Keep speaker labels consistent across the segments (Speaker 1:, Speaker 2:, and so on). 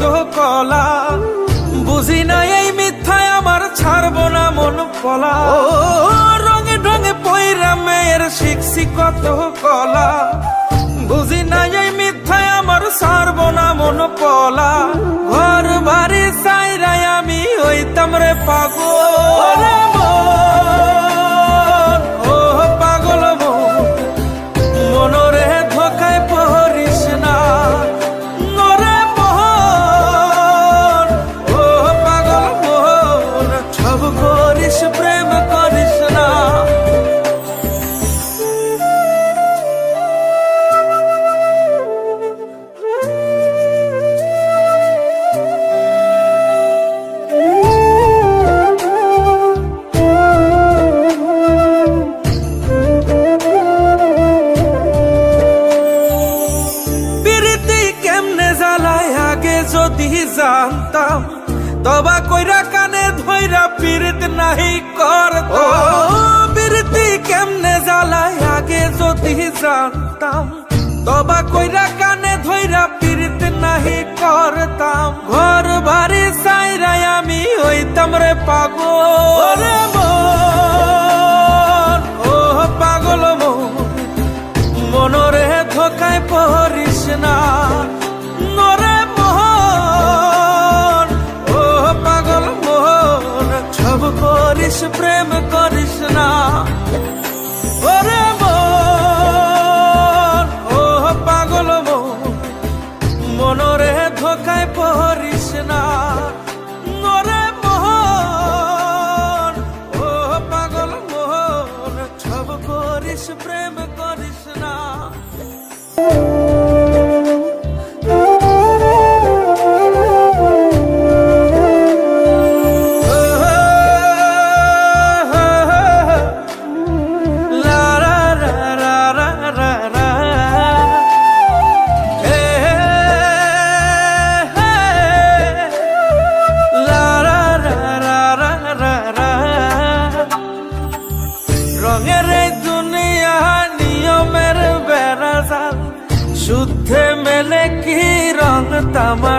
Speaker 1: শিখছি কলা। বুঝি না এই মিথ্যায় আমার ছাড়বো না মন পলা। রঙে ঢঙে পৈরা মেয়ের শিখছি কত কলা। বুঝি না এই মিথ্যায় আমার ছাড়বো না মন পলা। ঘর বাড়ি সাইরাই আমি হইতাম রে পাগল। যদি জানতাম তবা কইরা কানে ধইরা পীড়িত নাহি করতাম। প্রীতি কেমনে জ্বালায় আগে যদি জানতাম তবা কইরা কানে ধইরা পীড়িত নাহি করতাম। ঘর বাড়ি সাইরাই আমি হইতাম রে পাগল। ও পাগল মন মনরে ধোকায় পড়িস না। করিস প্রেম করিস না।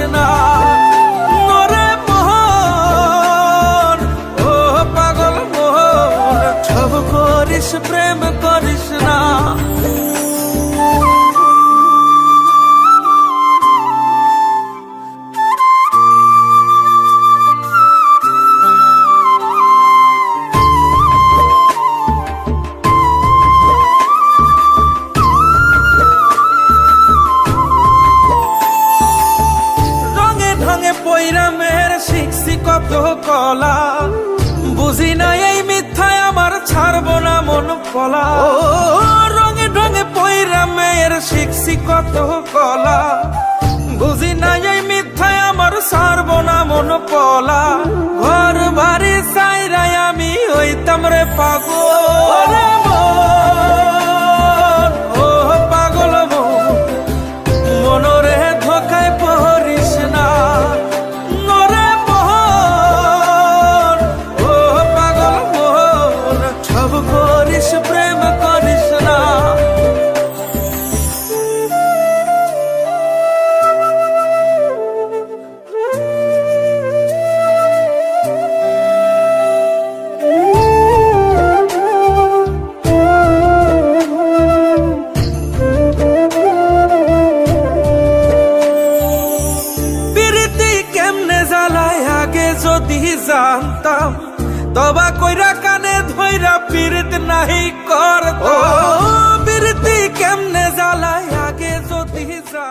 Speaker 1: পড়িস না বলা বুঝি না এই মিথ্যায় আমার ছাড়ব না মন পলা রঙে ঢঙে পৈরা মেয়ের শিখছি কত কলা। বুঝি না এই মিথ্যায় আমার ছাড়ব না মন পলা ঘর বাড়ি সাইরাই আমি হইতাম রে পাগল। मेरा पीरित नहीं कर दो बिरती कमने जाला आगे जो दी जा